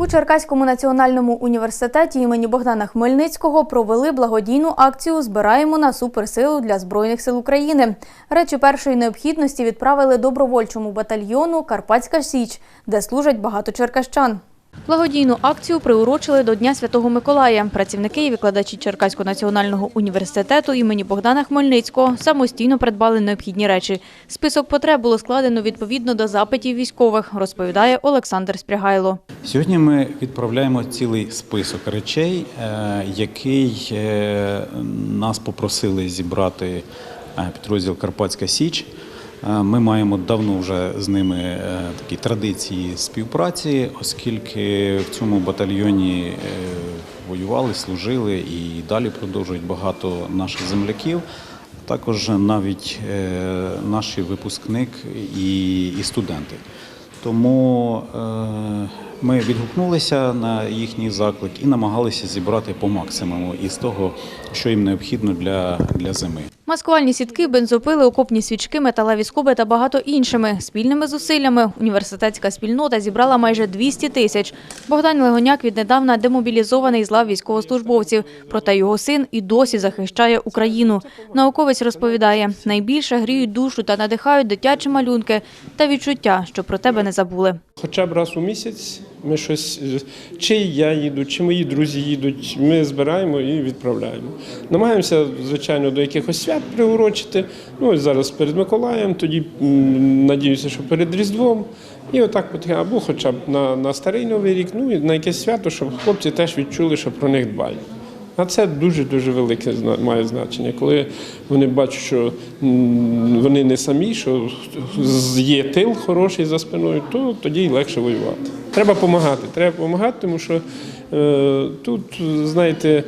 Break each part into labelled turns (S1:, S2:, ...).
S1: У Черкаському національному університеті імені Богдана Хмельницького провели благодійну акцію Збираємо на суперсилу для Збройних сил України. Речі першої необхідності відправили добровольчому батальйону Карпатська Січ, де служать багато черкащан. Благодійну акцію приурочили до Дня Святого Миколая. Працівники і викладачі Черкаського національного університету імені Богдана Хмельницького самостійно придбали необхідні речі. Список потреб було складено відповідно до запитів військових, розповідає Олександр Спрягайло.
S2: Сьогодні ми відправляємо цілий список речей, е, який е, нас попросили зібрати е, підрозділ Карпатська Січ. Е, Ми маємо давно вже з ними е, такі традиції співпраці, оскільки в цьому батальйоні е, воювали, служили і далі продовжують багато наших земляків. Також навіть наші випускник і, і студенти. Тому ми відгукнулися на їхній заклик і намагалися зібрати по максимуму із того, що їм необхідно для, для зими.
S1: Маскувальні сітки, бензопили, окопні свічки, металеві скоби та багато іншими. Спільними зусиллями університетська спільнота зібрала майже 200 тисяч. Богдан Легоняк віднедавна демобілізований з лав військовослужбовців. Проте його син і досі захищає Україну. Науковець розповідає, найбільше гріють душу та надихають дитячі малюнки та відчуття, що про тебе не забули.
S3: Хоча б раз у місяць ми щось, чи я їду, чи мої друзі їдуть, ми збираємо і відправляємо. Намагаємося, звичайно, до якихось свят приурочити. Ну, ось зараз перед Миколаєм, тоді надіюся, що перед Різдвом. І отак от, або хоча б на, на старий новий рік, ну і на якесь свято, щоб хлопці теж відчули, що про них дбають. А це дуже-дуже велике має значення. Коли вони бачать, що вони не самі, що є тил хороший за спиною, то тоді й легше воювати. Треба допомагати. Треба допомагати, тому що е, тут, знаєте,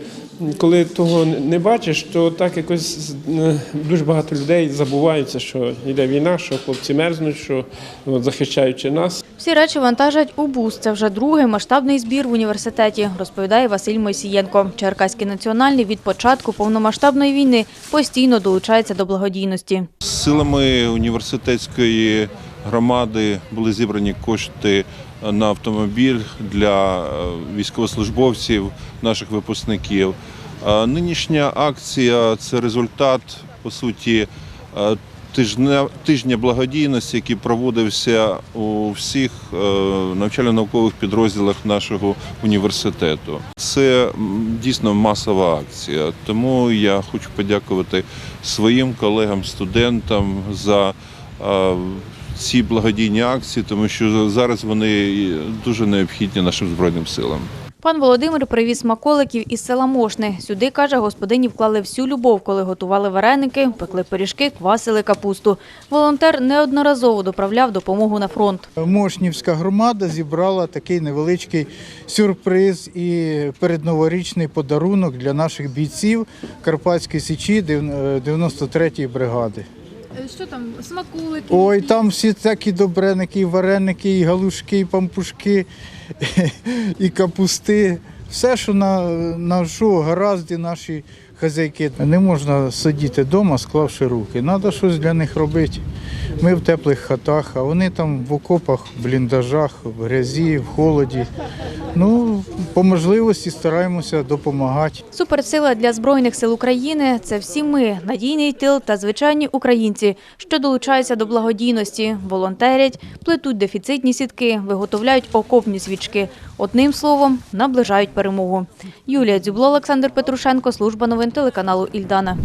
S3: коли того не бачиш, то так якось е, дуже багато людей забуваються, що йде війна, що хлопці мерзнуть, що от, захищаючи нас,
S1: Всі речі вантажать у бус. Це вже другий масштабний збір в університеті, розповідає Василь Мойсієнко. Черкаський національний від початку повномасштабної війни постійно долучається до благодійності.
S4: Силами університетської громади були зібрані кошти на автомобіль для е, військовослужбовців, наших випускників. Е, Нинішня акція це результат, по суті, е, тижня, тижня благодійності, який проводився у всіх е, навчально-наукових підрозділах нашого університету. Це дійсно масова акція. Тому я хочу подякувати своїм колегам, студентам за ці благодійні акції, тому що зараз вони дуже необхідні нашим збройним силам.
S1: Пан Володимир привіз смаколиків із села Мошни. Сюди, каже, господині вклали всю любов, коли готували вареники, пекли пиріжки, квасили капусту. Волонтер неодноразово доправляв допомогу на фронт.
S5: Мошнівська громада зібрала такий невеличкий сюрприз і передноворічний подарунок для наших бійців Карпатської січі 93-ї бригади.
S1: Що там, смаколики?
S5: Ой, там всі такі добреники, і вареники, і галушки, і пампушки, і капусти. Все, що на, на що гаразді наші хазяйки. Не можна сидіти вдома, склавши руки. Треба щось для них робити. Ми в теплих хатах, а вони там в окопах, в бліндажах, в грязі, в холоді. По можливості стараємося допомагати.
S1: Суперсила для Збройних сил України – це всі ми, надійний тил та звичайні українці, що долучаються до благодійності, волонтерять, плетуть дефіцитні сітки, виготовляють окопні свічки. Одним словом, наближають перемогу. Юлія Дзюбло, Олександр Петрушенко, служба новин телеканалу Ільдана.